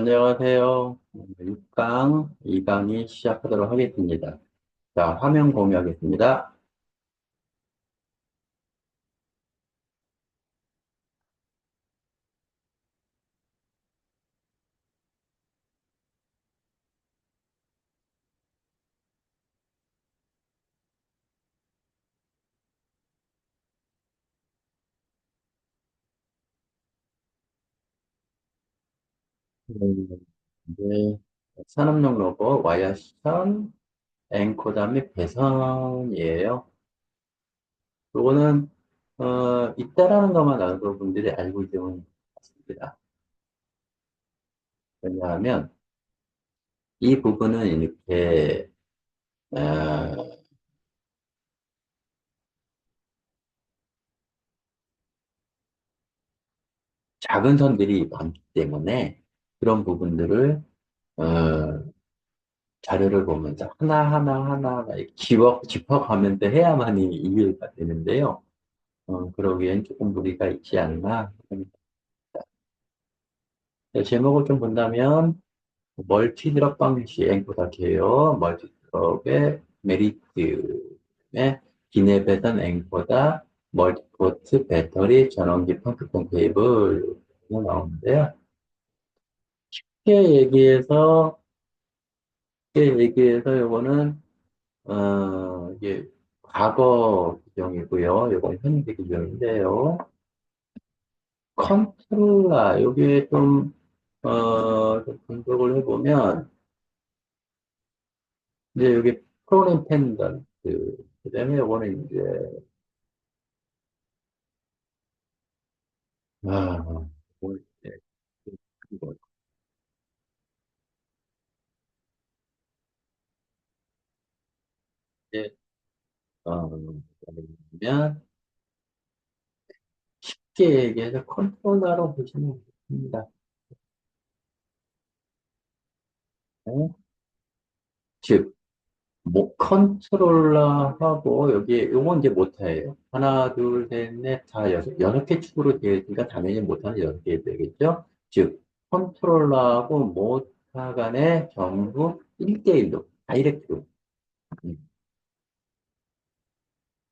안녕하세요. 6강 2강이 시작하도록 하겠습니다. 자, 화면 공유하겠습니다. 음, 이제 산업용 로봇 와이어션, 엔코더 및 배선이에요. 요거는 어, 있다라는 것만 알고 분들이 알고 있으면 맞습니다. 왜냐하면 이 부분은 이렇게 어, 작은 선들이 많기 때문에 그런 부분들을 어, 자료를 보면서 하나하나 하나하나 집어, 짚어가면서 해야만이 이해가 되는데요. 어, 그러기엔 조금 무리가 있지 않나. 네, 제목을 좀 본다면, 멀티드럭 방식 앵코다케어, 멀티드럭의 메리트에 기내 배선 앵코다, 멀티포트 배터리 전원기 펑크폰 케이블 나오는데요. 쉽게 얘기해서 쉽게 얘기해서 요거는 어 이게 과거 규정이고요. 이건 현재 규정인데요. 컨트롤러 여기에 좀 어, 좀 분석을 해보면 이제 여기 프로그램 펜던트 그 다음에 요거는 이제 아, 뭐 이제 이거 이제 어, 그러면 쉽게 얘기해서 컨트롤러로 보시면 됩니다. 네? 즉, 뭐 컨트롤러하고 여기 요건 이제 모터예요. 하나, 둘, 셋, 넷, 다 여섯, 여섯 개 축으로 되어 있으니까 당연히 모터는 여섯 개 되겠죠. 즉, 컨트롤러하고 모터 간에 전부 1대1로 다이렉트로 음,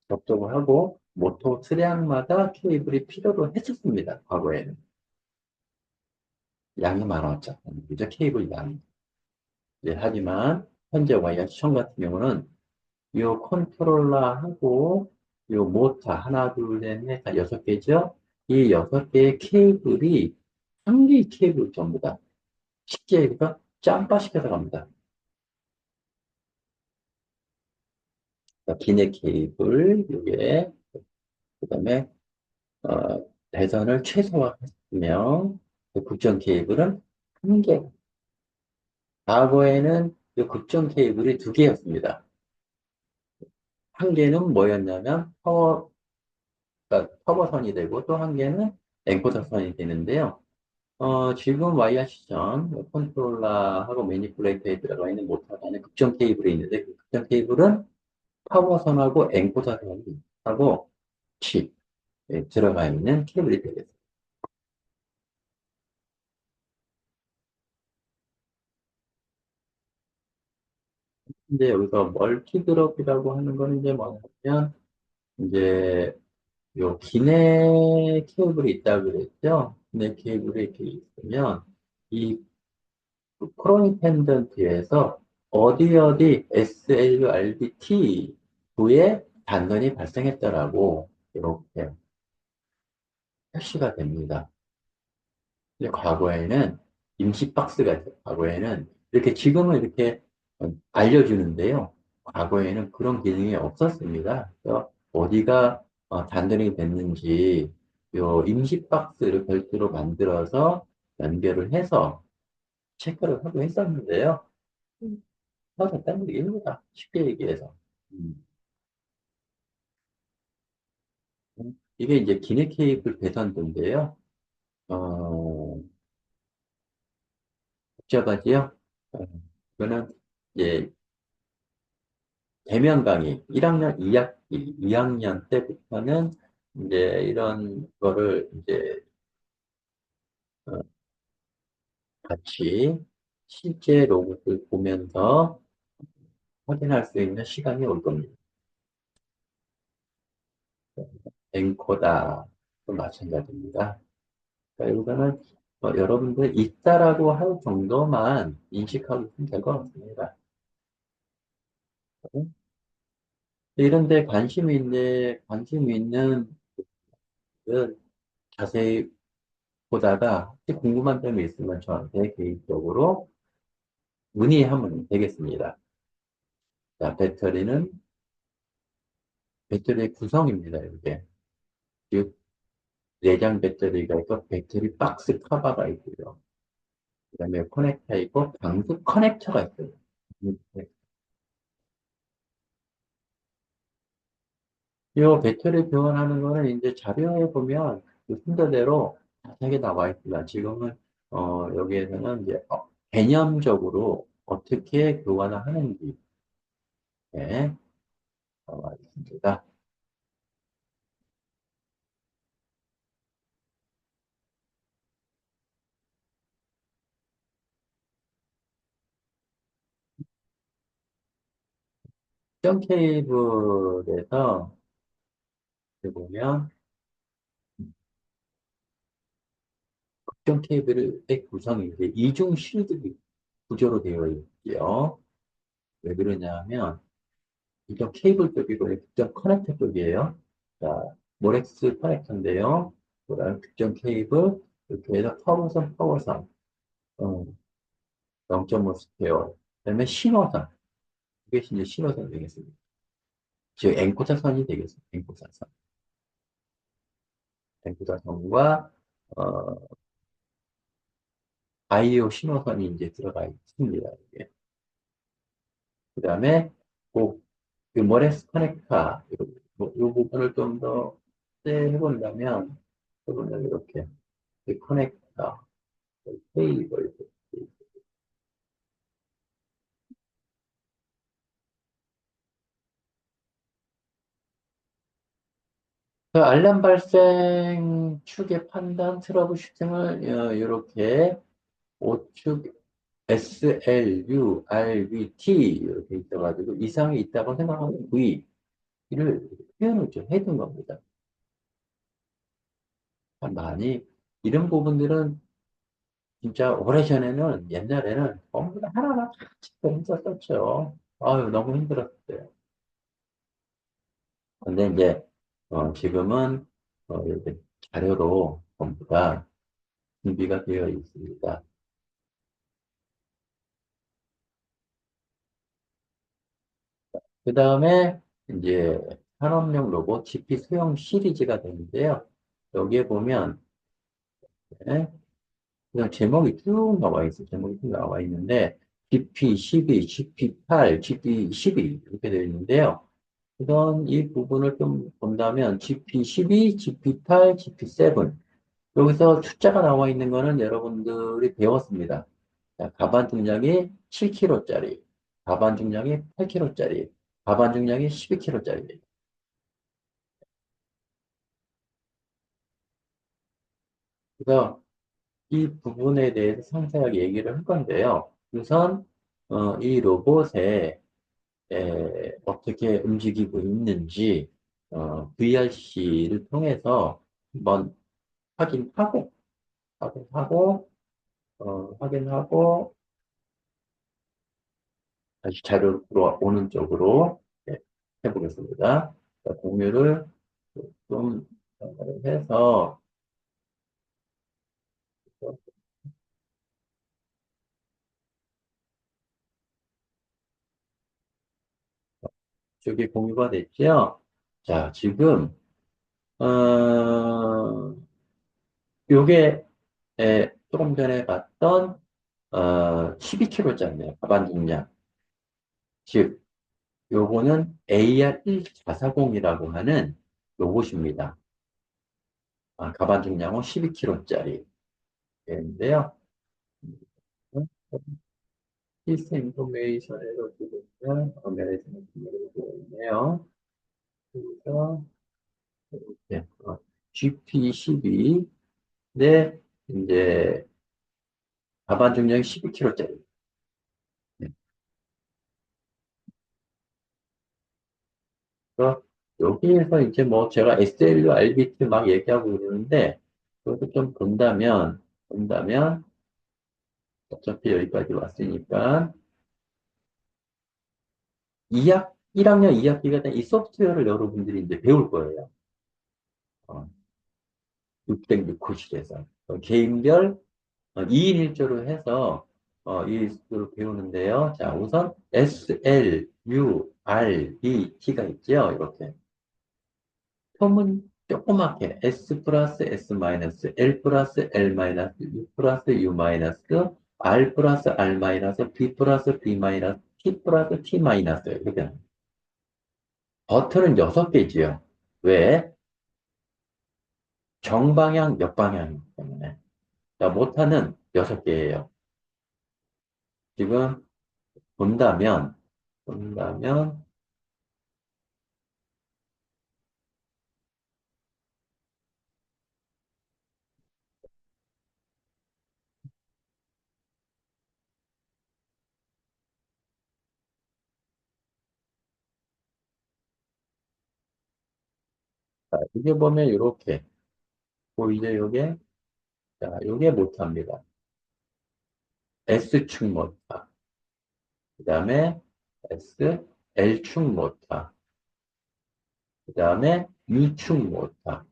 접속을 하고 모터 수량마다 케이블이 필요로 했었습니다. 과거에는. 양이 많았죠. 그죠? 케이블 양이. 네, 하지만 현재 와이어 시청 같은 경우는 이 컨트롤러하고 이 모터 하나 둘셋넷 다 여섯 개죠. 이 여섯 개의 케이블이 한 개의 케이블 전부다. 쉽게 얘기해서 짬바시켜서 갑니다. 기내 케이블 이게 그다음에 어, 대선을 최소화했으며 그 국정 케이블은 한 개. 과거에는 이 국정 케이블이 두 개였습니다. 한 개는 뭐였냐면 파워, 그러니까 파워선이 되고 또 한 개는 엔코더선이 되는데요. 어, 지금 와이어 시전 컨트롤러하고 매니플레이터에 들어가 있는 모터 안에 극정 케이블이 있는데 그 극정 케이블은 파워선하고 엔코더선하고 칩 예, 들어가 있는 케이블이 되겠습니다. 근데 여기서 멀티드롭이라고 하는 거는 이제 뭐냐면 이제 요 기내 케이블이 있다고 그랬죠? 기내 케이블이 이렇게 있으면 이 크로니 펜던트에서 어디 어디 SLRBT 부에 단전이 발생했더라고 이렇게 표시가 됩니다. 근데 과거에는 임시 박스가 과거에는 이렇게 지금은 이렇게 알려주는데요. 과거에는 그런 기능이 없었습니다. 그래서 어디가 어, 단전이 됐는지 요 임시 박스를 별도로 만들어서 연결을 해서 체크를 하고 했었는데요. 터졌다는 얘기입니다. 쉽게 얘기해서. 음. 이게 이제 기내 케이블 배선도인데요. 어, 복잡하지요? 어, 이거는 이제 대면 강의 1학년 2학기 2학년 때부터는 이제 이런 거를 이제 어, 같이 실제 로봇을 보면서 확인할 수 있는 시간이 올 겁니다. 앵코다도 마찬가지입니다. 그러니까 이거는 어, 여러분들 있다라고 할 정도만 인식하고 있으면 될 것 같습니다. 이런데 관심이 있는, 관심이 있는 자세히 보다가 혹시 궁금한 점이 있으면 저한테 개인적으로 문의하면 되겠습니다. 자, 배터리는 배터리의 구성입니다. 이게 즉 내장 배터리가 있고 배터리 박스 커버가 있고요. 그 다음에 커넥터 있고 방수 커넥터가 있어요. 이 배터리 교환하는 거는 이제 자료에 보면 그 순서대로 자세하게 나와 있습니다. 지금은 어, 여기에서는 이제 어, 개념적으로 어떻게 교환을 하는지 네, 나와 있습니다. 수정 케이블에서 보면 극정 케이블의 구성이 이제 이중 실드 구조로 되어 있고요. 왜 그러냐면 이쪽 케이블 쪽이고 극정 커넥터 쪽이에요. 자, 모렉스 커넥터인데요. 그다음 극정 케이블 이렇게 해서 파워선 파워선 어, 0.5 스퀘어 그다음에 신호선 이게 이제 신호선 되겠습니다. 즉 앵코자선이 되겠습니다. 앵코자선 앵코자선과 어, IO 신호선이 이제 들어가 있습니다. 이게. 그 다음에 꼭, 그 머레스 커넥터, 이, 뭐, 이 부분을 좀 더 해본다면, 여러분은 이렇게, 그 커넥터, 케이블, 그 알람 발생 축의 판단 트러블 슈팅을 이렇게 5축 SLU, RVT 이렇게 있어가지고 이상이 있다고 생각하는 V를 표현을 좀 해둔 겁니다. 많이 이런 부분들은 진짜 오래전에는 옛날에는 전부 다 하나하나 같이 힘들었죠. 아유 너무 힘들었어요. 근데 이제 어, 지금은 어, 이렇게 자료로 전부 다 준비가 되어 있습니다. 그 다음에 이제 산업용 로봇 GP 소형 시리즈가 되는데요. 여기에 보면 네, 그냥 제목이 쭉 나와 있어요. 제목이 쭉 나와 있는데 GP12, GP8, GP12 이렇게 되어 있는데요. 우선 이 부분을 좀 본다면 GP12, GP8, GP7 여기서 숫자가 나와 있는 거는 여러분들이 배웠습니다. 자, 가반 중량이 7kg짜리, 가반 중량이 8kg짜리, 가반 중량이 12kg짜리입니다. 그래서 이 부분에 대해서 상세하게 얘기를 할 건데요. 우선 어, 이 로봇에 에, 어떻게 움직이고 있는지 어, VRC를 통해서 한번 확인하고 확인하고 어, 확인하고 다시 자료로 오는 쪽으로 네, 해보겠습니다. 공유를 좀 해서 저기 공유가 됐죠? 자, 지금 어, 요게 에, 조금 전에 봤던 어, 12kg짜리네요. 가반 중량. 즉, 요거는 AR1 440이라고 하는 로봇입니다. 아, 가반 중량은 12kg짜리. 인데요. 시스템 인포메이션에서 보고 있는 매니지먼트 보고 있네요. 그래서 네, GP12 네, 이제 가반 중량이 12kg짜리. 그래서 여기에서 이제 뭐 제가 SLU, RBT 막 얘기하고 그러는데, 그것도 좀 본다면, 본다면, 어차피 여기까지 왔으니까, 2학, 1학년 2학기가 된 이 소프트웨어를 여러분들이 이제 배울 거예요. 어, 606호실에서. 어, 개인별 어, 2인 1조로 해서 어, 이를 배우는데요. 자, 우선 S, L, U, R, B, T가 있죠. 이렇게. 텀은 조그맣게 S 플러스 S 마이너스, L 플러스 L 마이너스, U 플러스 U 마이너스, R 플러스 R 마이너스, B 플러스 B 마이너스, T 플러스 T 마이너스 이렇게 버튼은 6개지요. 왜? 정방향, 역방향이기 때문에. 자, 모타는 6개예요. 지금 본다면, 본다면, 자, 이게 보면 이렇게 보이죠, 요게? 자, 요게 모타입니다. S축 모타. 그 다음에 S, L축 모타. 그 다음에 U축 모타.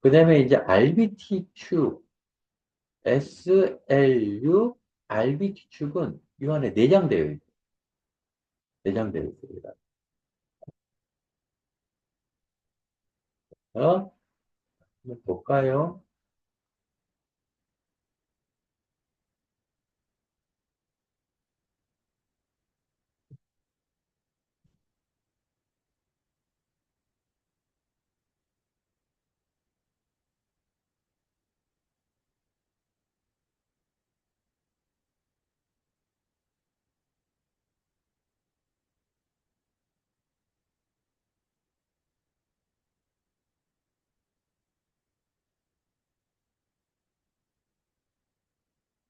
그 다음에 이제 RBT축, SLU, RBT축은 이 안에 내장되어 있습니다. 내장되어 있습니다. 어? 한번 볼까요?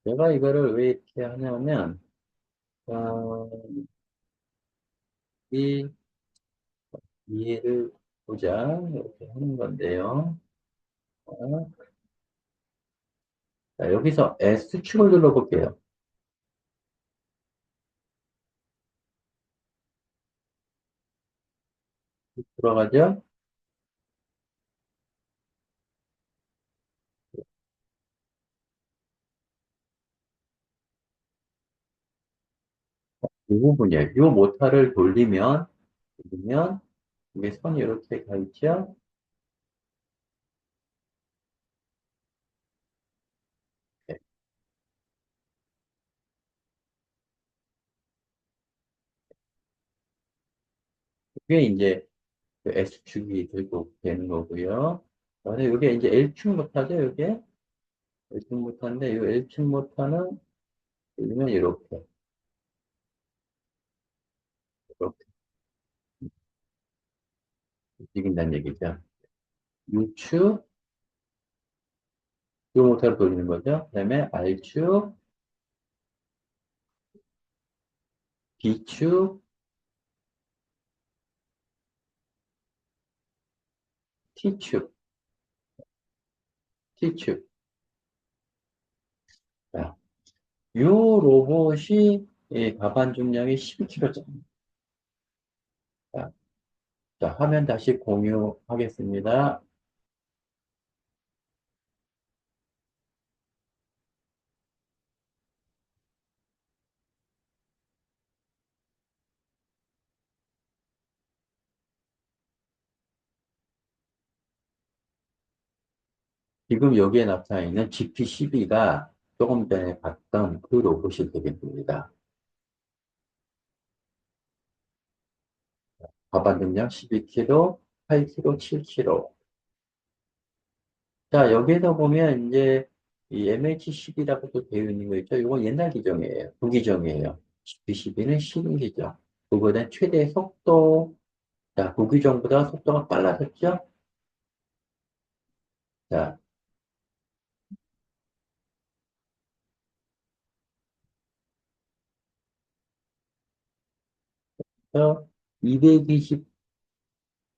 제가 이거를 왜 이렇게 하냐면, 어, 이 이해를 보자. 이렇게 하는 건데요. 어, 자, 여기서 S축을 눌러볼게요. 들어가죠? 이 부분이에요. 이 모타를 돌리면, 돌리면, 이게 선이 이렇게 가 있죠? 네. 이게 이제 그 S축이 들고 되는 거고요. 그다음에 이게 이제 L축 모타죠, 이게? L축 모타인데, 이 L축 돌리면 이렇게, 이렇게 움직인다는 얘기죠. U축, 이 모타를 돌리는 거죠. 그 다음에 R축, B축, T축, T축. 자, 이 로봇이 이 가반 중량이 12kg짜리. 자, 자, 화면 다시 공유하겠습니다. 지금 여기에 나타나 있는 GP12가 조금 전에 봤던 그 로봇이 되겠습니다. 과반 등량 12kg, 8kg, 7kg. 자, 여기에다 보면 이제 이 MH10이라고도 되어 있는 거 있죠? 이건 옛날 기정이에요. 부기정이에요. 12-12는 신기정. 그거는 최대 속도. 자, 부기정보다 속도가 빨라졌죠? 자, 220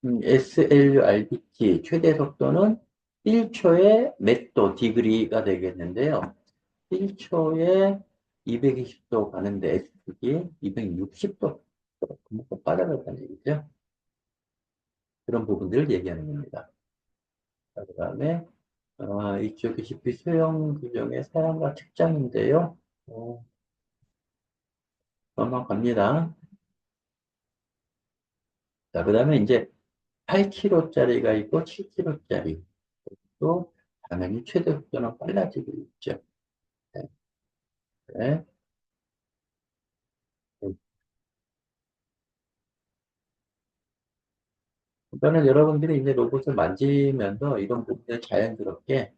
음, SLRBT 최대 속도는 1초에 몇도 디그리가 되겠는데요. 1초에 220도 가는데 S축이 260도 그만큼 빠져나가는 얘기죠. 그런 부분들을 얘기하는 겁니다. 그 다음에 어, 이쪽이 GP 수용 규정의 사양과 측정인데요. 어, 넘어갑니다. 자, 그 다음에 이제 8kg짜리가 있고 7kg짜리. 또 당연히 최대 속도는 빨라지고 있죠. 네. 네. 그러니까는 여러분들이 이제 로봇을 만지면서 이런 부분을 자연스럽게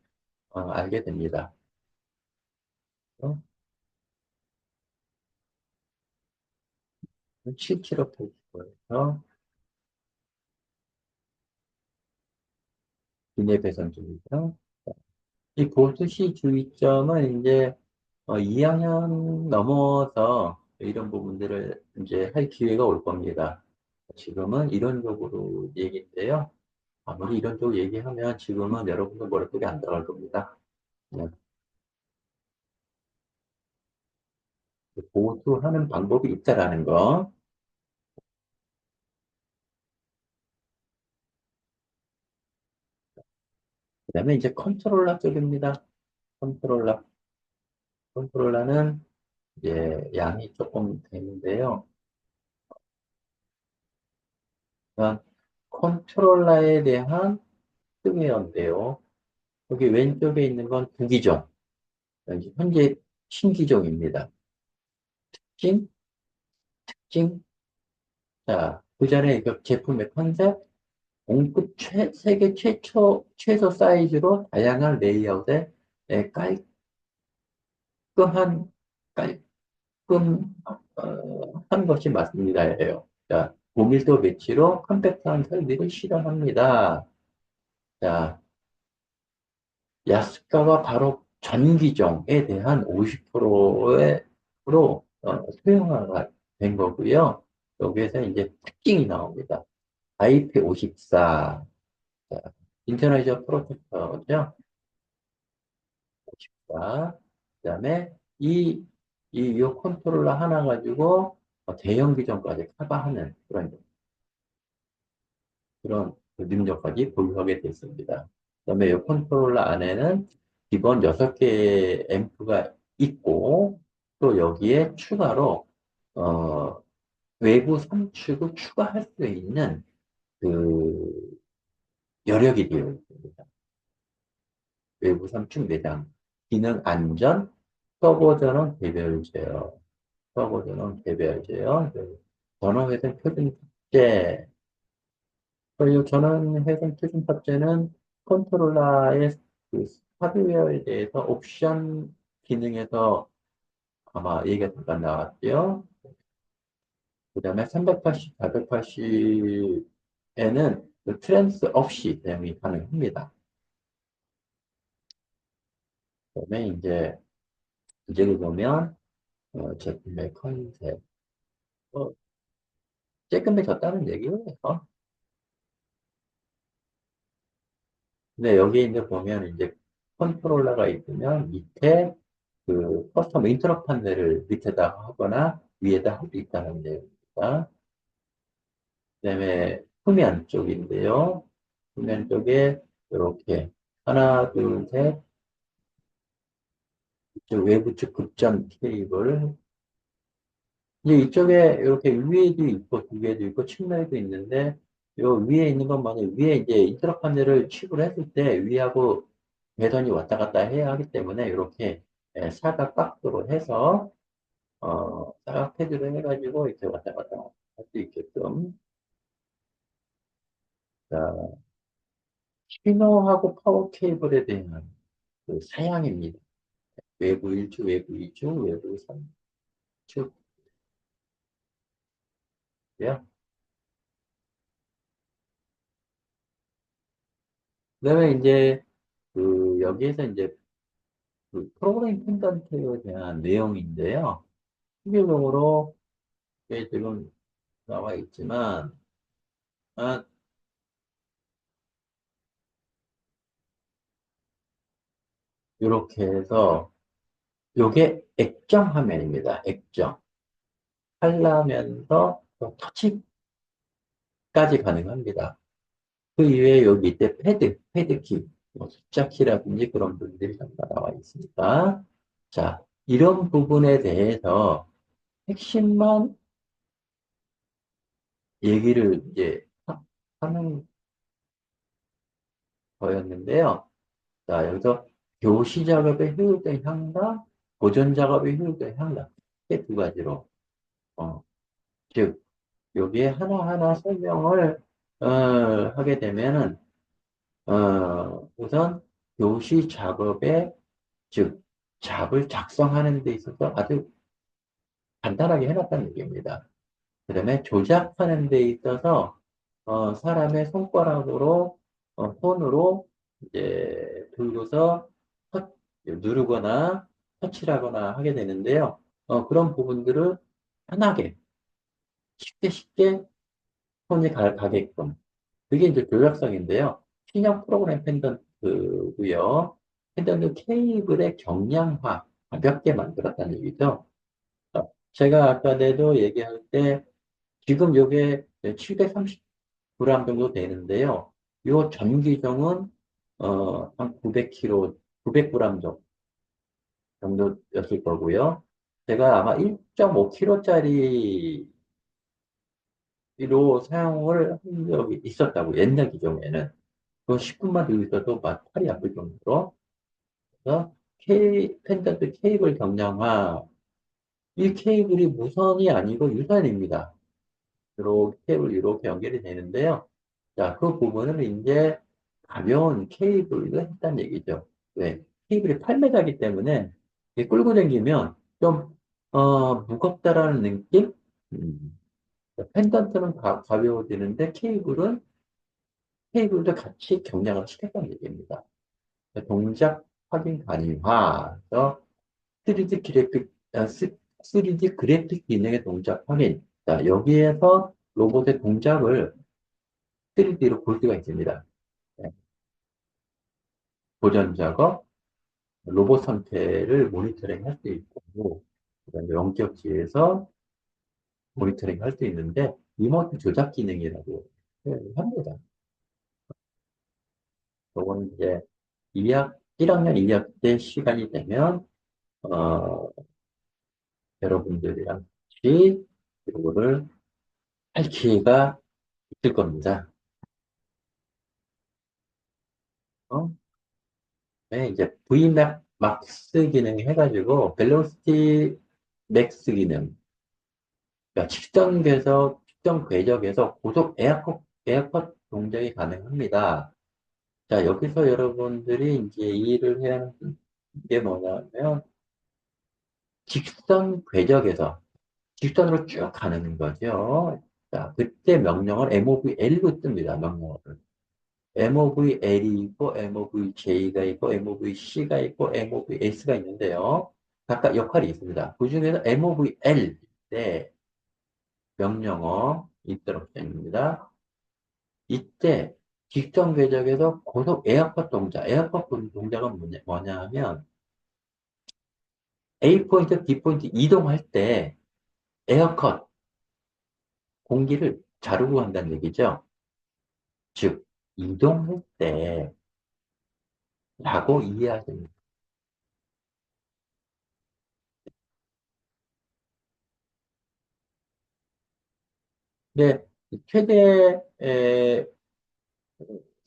어, 알게 됩니다. 어? 7kg 페이지에서 중이죠. 이 보수시 주의점은 이제 어, 2학년 넘어서 이런 부분들을 이제 할 기회가 올 겁니다. 지금은 이론적으로 얘기인데요. 아무리 이론적으로 얘기하면 지금은 여러분들 머릿속에 안 들어갈 겁니다. 네. 보수하는 방법이 있다라는 거. 그 다음에 이제 컨트롤러 쪽입니다. 컨트롤러. 컨트롤러는 이제 양이 조금 되는데요. 컨트롤러에 대한 특징인데요. 여기 왼쪽에 있는 건 부기종. 현재 신기종입니다. 특징, 특징. 자, 그 전에 그 제품의 컨셉, 공급 최, 세계 최초, 최소 사이즈로 다양한 레이아웃에 네, 깔끔한, 깔끔, 어, 한 것이 맞습니다. 자, 고밀도 배치로 컴팩트한 설비를 실현합니다. 자, 야스카가 바로 전기종에 대한 50%의 로 어, 소형화가 된 거고요. 여기에서 이제 특징이 나옵니다. IP54 인터내셔널 프로텍터죠. 54. 그 다음에 이, 이, 요 컨트롤러 하나 가지고 대형 기종까지 커버하는 그런, 그런 능력까지 보유하게 됐습니다. 그 다음에 이 컨트롤러 안에는 기본 6개의 앰프가 있고, 또 여기에 추가로, 어, 외부 삼축을 추가할 수 있는 그 여력이 되어 있습니다. 외부 삼축 내장, 기능 안전, 서버 전원 개별 제어, 서버 전원 개별 제어, 전원 회선 표준 탑재. 그리고 전원 회선 표준 탑재는 컨트롤러의 그 하드웨어에 대해서 옵션 기능에서 아마 얘기가 잠깐 나왔죠. 그 다음에 380, 480 에는 그 트랜스 없이 사용이 가능합니다. 그 다음에 이제 이제를 보면 어, 제품의 컨셉 어, 쬐끔해 졌다는 얘기예요. 근데 여기 이제 보면 이제 컨트롤러가 있으면 밑에 그 커스텀 인터럽 판넬을 밑에다 하거나 위에다 할 수 있다는 얘기입니다. 그 다음에 후면 쪽인데요. 후면 쪽에 이렇게 하나, 둘, 셋. 이쪽 외부 측 급전 케이블. 이제 이쪽에 이렇게 위에도 있고 두 개도 있고 측면에도 있는데 요 위에 있는 건 만약 위에 이제 인터럽 판넬을 칩을 했을 때 위하고 배선이 왔다 갔다 해야 하기 때문에 이렇게 예, 사각 각도로 해서 어, 사각 패드로 해가지고 이렇게 왔다 갔다 할 수 있게끔 자, 신호하고 파워 케이블에 대한 그 사양입니다. 외부 1주, 외부 2주, 외부 3주. 요 그 다음에 이제 그 여기에서 이제 그 프로그래밍 펜던트에 대한 내용인데요. 실질적으로 지금 나와 있지만, 아, 이렇게 해서, 요게 액정 화면입니다. 액정. 하려면서 또 터치까지 가능합니다. 그 이외에 여기 밑에 패드, 패드키, 뭐 숫자 키라든지 그런 부분들이 전부 다 나와 있습니다. 자, 이런 부분에 대해서 핵심만 얘기를 이제 하- 하는 거였는데요. 자, 여기서 교시 작업의 효율적인 향상, 보존 작업의 효율적인 향상. 이렇게 두 가지로, 어, 즉, 여기에 하나하나 설명을, 어, 하게 되면은, 어, 우선 교시 작업의, 즉, 잡을 작성하는 데 있어서 아주 간단하게 해놨다는 얘기입니다. 그 다음에 조작하는 데 있어서, 어, 사람의 손가락으로, 어, 손으로 이제 들고서 터- 누르거나 터치하거나 하게 되는데요. 어, 그런 부분들을 편하게, 쉽게 쉽게 손이 가, 가게끔. 그게 이제 조작성인데요. 신형 프로그램 펜던트고요. 펜던트 케이블의 경량화, 가볍게 만들었다는 얘기죠. 어, 제가 아까도 얘기할 때, 지금 요게 730g 정도 되는데요. 요 전기종은, 어, 한 900kg, 900g 정도였을 거고요. 제가 아마 1.5kg짜리 로 사용을 한 적이 있었다고, 옛날 기종에는. 그 10분만 들고 있어도 막 팔이 아플 정도로. 그래서 K, 펜던트 케이블 경량화. 이 케이블이 무선이 아니고 유선입니다. 이렇게 케이블 이렇게 연결이 되는데요. 자, 그 부분을 이제 가벼운 케이블로 했다는 얘기죠. 왜? 케이블이 8m이기 때문에 끌고 다니면 좀, 어, 무겁다라는 느낌? 음. 펜던트는 가, 가벼워지는데 케이블은 케이블도 같이 경량을 시켰다는 얘기입니다. 동작 확인 가능화, 그래서 3D 그래픽, 아, 3D 그래픽 기능의 동작 확인. 자, 여기에서 로봇의 동작을 3D로 볼 수가 있습니다. 네. 보전 작업, 로봇 상태를 모니터링 할 수 있고, 그다음에 원격지에서 모니터링 할 수 있는데, 리모트 조작 기능이라고 합니다. 요건 이제 2학, 1학년 2학기 때 시간이 되면, 어, 여러분들이랑 같이 이거를 할 기회가 있을 겁니다. 어? 네, 이제 Vmax 기능 해가지고, 벨로시티 맥스 기능. 그러니까 측정 궤적, 측정 궤적에서 고속 에어컷, 에어컷 동작이 가능합니다. 자, 여기서 여러분들이 이제 이해를 해야 하는 게 뭐냐면, 직선 궤적에서 직선으로 쭉 가는 거죠. 자, 그때 명령을 MOVL로 뜹니다. 명령어를. MOVL이 있고, MOVJ가 있고, MOVC가 있고, MOVS가 있는데요. 각각 역할이 있습니다. 그 중에서 MOVL 때 명령어 있도록 됩니다. 이때 직선 궤적에서 고속 에어컷 동작, 에어컷 동작은 뭐냐, 뭐냐 하면 A 포인트, B 포인트 이동할 때 에어컷 공기를 자르고 간다는 얘기죠. 즉 이동할 때 라고 이해하십니다. 근데 최대 에,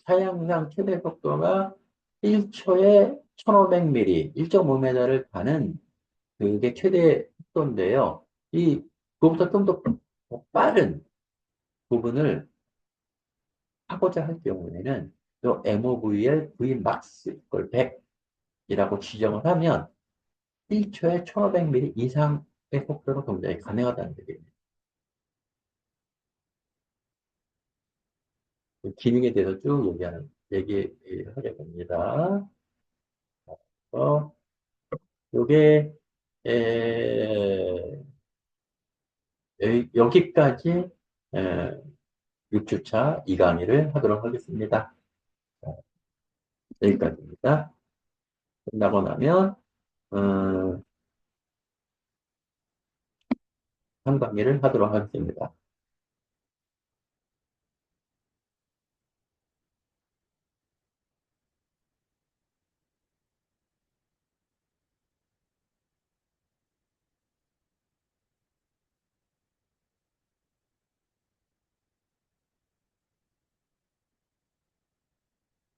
사양상 최대 속도가 1초에 1500mm, 1.5m를 가는 그게 최대 속도인데요. 이 그보다 좀 더 빠른 부분을 하고자 할 경우에는 또 MOVL Vmax 이걸 100이라고 지정을 하면 1초에 1500mm 이상의 속도로 동작이 가능하다는 얘기입니다. 그 기능에 대해서 쭉 얘기하는, 얘기하게 됩니다. 어, 요게, 에, 여기까지 에, 6주차 이 강의를 하도록 하겠습니다. 자, 여기까지입니다. 끝나고 나면 음, 한 강의를 하도록 하겠습니다.